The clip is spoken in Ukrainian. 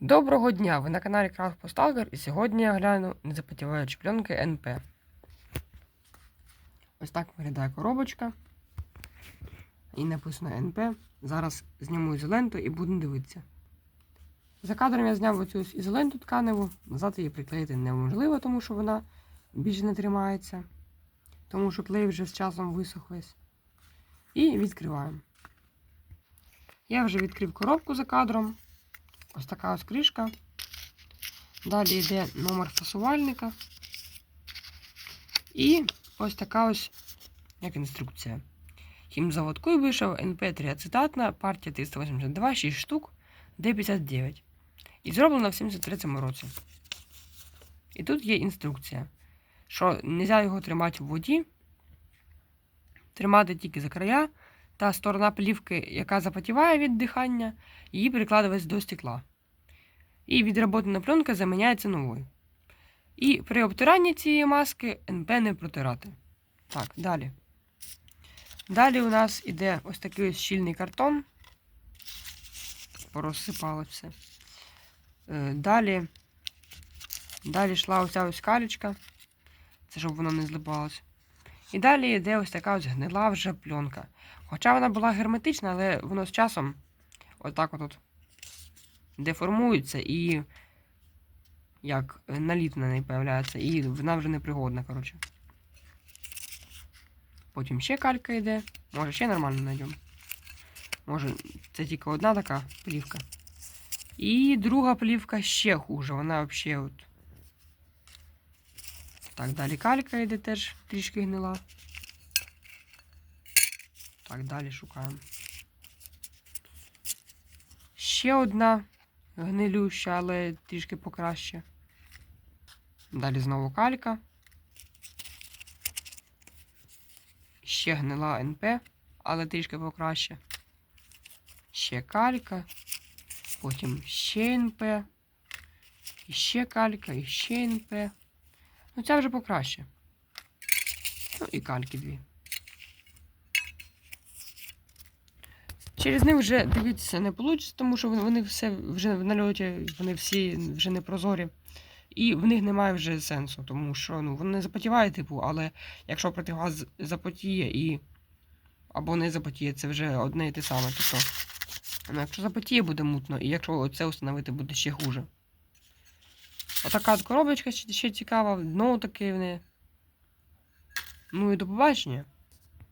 Доброго дня! Ви на каналі Craft Postalger і сьогодні я гляну незапотіваючі пленки НП. Ось так виглядає коробочка. І написано НП. Зараз зніму ізоленту і буду дивитися. За кадром я зняв оцю ізоленту тканеву. Назад її приклеїти неможливо, тому що вона більше не тримається. Тому що клей вже з часом висох весь. І відкриваємо. Я вже відкрив коробку за кадром. Ось така ось кришка. Далі йде номер фасувальника. І ось така ось як інструкція. Хімзавод вийшов НП3 ацетатна, партія 382, 6 штук, Д59. І зроблена в 73-му році. І тут є інструкція, що не можна його тримати в воді, тримати тільки за края, та сторона плівки, яка запотіває від дихання, її перекладувати до стекла. І відработана пленка заміняється новою. І при обтиранні цієї маски НП не протирати. Так, далі. Далі у нас іде ось такий ось щільний картон. Порозсипалось все. Е, Далі. Далі йшла оця ось калічка. Це щоб воно не злипалось. І далі йде ось така ось гнила вже пленка. Хоча вона була герметична, але воно з часом отак от деформується і як наліт на неї появляється, і вона вже непригодна, коротше. Потім ще калька йде. Може ще нормально знайдемо. Може, це тільки одна така плівка. І друга плівка ще хуже. Вона взагалі от. Так, далі калька йде теж трішки гнила. Так, далі шукаємо. Ще одна гнилюща, але трішки покраще. Далі знову калька. Ще гнила НП, але трішки покраще. Ще калька. Потім ще НП. І ще калька, і ще НП. Ну, ця вже покраще. Ну і кальки дві. Через них вже дивитися не вийде, тому що вони- все вже в нальоті, вони всі вже не прозорі. І в них немає вже сенсу, тому що ну, вони запотівають, типу, але якщо противогаз запотіє і. або не запотіє, це вже одне і те саме. Тобто, ну, якщо запотіє, буде мутно, і якщо це встановити, буде ще хуже. Отака от коробочка ще цікава, таке в неї. Ну і до побачення.